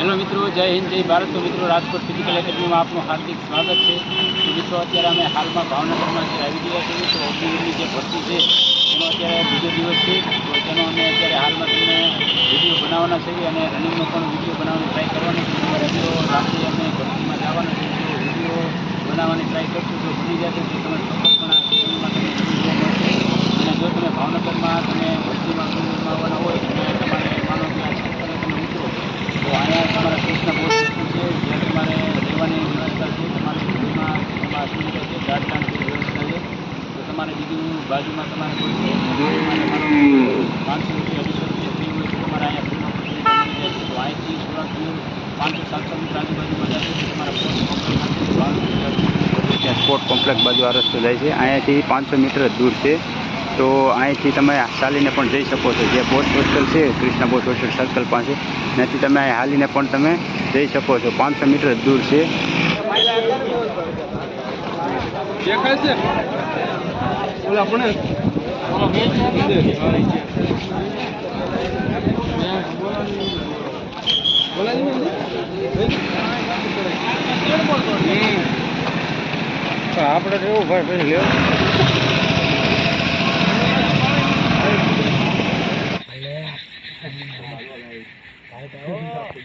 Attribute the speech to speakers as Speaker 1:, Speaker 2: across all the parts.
Speaker 1: Hello મિત્રો, જય હિન્દ, જય ભારત. મિત્રો, રાજકોટ ફિઝિકલ એકેડમીમાં આપનું હાર્દિક સ્વાગત છે. મિત્રો, અત્યારે અમે હાલમાં ભાવનગરમાં જે આવી ગયા છીએ તો ઓપીની જે ભરતી છે, એનો અત્યારે બીજો દિવસ છે. તો તેનો અમે અત્યારે હાલમાં તમને વીડિયો બનાવવાના છે અને રનિંગનો પણ વીડિયો બનાવવાની ટ્રાય કરવાની છે. રાત્રે અમે ભરતીમાં જવાના છે. ઘરમાં તમારા સુવિધા છે ગાર્ડન વ્યવસ્થા છે તો તમારે બીજું બાજુમાં તમારે કોઈ તમારે માનો પાંચસો રૂપિયા અઢીસો રૂપિયા ફી હોય તો તમારે અહીંયા ફ્રીમાં ફેસિલિટી મળી જાય છે તો અહીંથી સુરત દૂર પાંચસો સાતસો મીટર આજુબાજુમાં જશે તો તમારા ત્યાં સ્પોર્ટ કોમ્પ્લેક્સ બાજુ આ રસ્તો જાય છે અહીંયાથી પાંચસો મીટર જ દૂર છે તો અહીંથી તમે ચાલીને પણ જઈ શકો છો જે બોટ હોસ્ટેલ છે કૃષ્ણા બોટ હોસ્ટેલ સર્કલ પાસે ત્યાંથી તમે અહીં હાલીને પણ તમે જઈ શકો છો પાંચસો મીટર જ દૂર છે
Speaker 2: દેખાય છે? ઓલા પણ આપણે રહેવું ભાઈ ભાઈ લેવું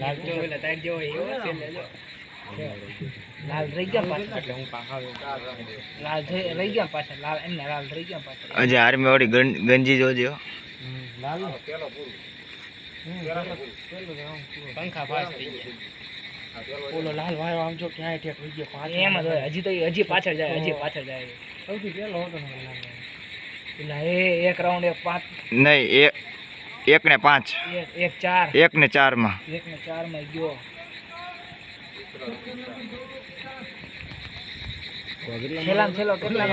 Speaker 3: લાલ જો એટલે તાર જેવો એવો છે એટલે જો. લાલ રહી ગયા પાછા. લાલ રહી ગયા પાછા. લાલ એમને લાલ રહી ગયા પાછા.
Speaker 4: આજે આર્મી વાળી ગંજી જોજો
Speaker 3: લાલ. પંખા પાસ થઈ ગયા.
Speaker 2: ઓલો લાલ વાયો આમ જો ક્યાંય ઠેક થઈ ગયો પાંચ
Speaker 3: એમ જ હોય. હજી તો હજી પાછળ જાય હજી પાછળ જાય.
Speaker 2: સૌથી પહેલો હતો ને
Speaker 3: એટલે એ એક રાઉન્ડ એક પાંચ
Speaker 4: નહીં એ એક ને પાંચ.
Speaker 3: એક ચાર.
Speaker 4: એક ને ચારમાં
Speaker 3: એક ને ચારમાં ગયો. છેલ્લા છેલ્લો કેટલા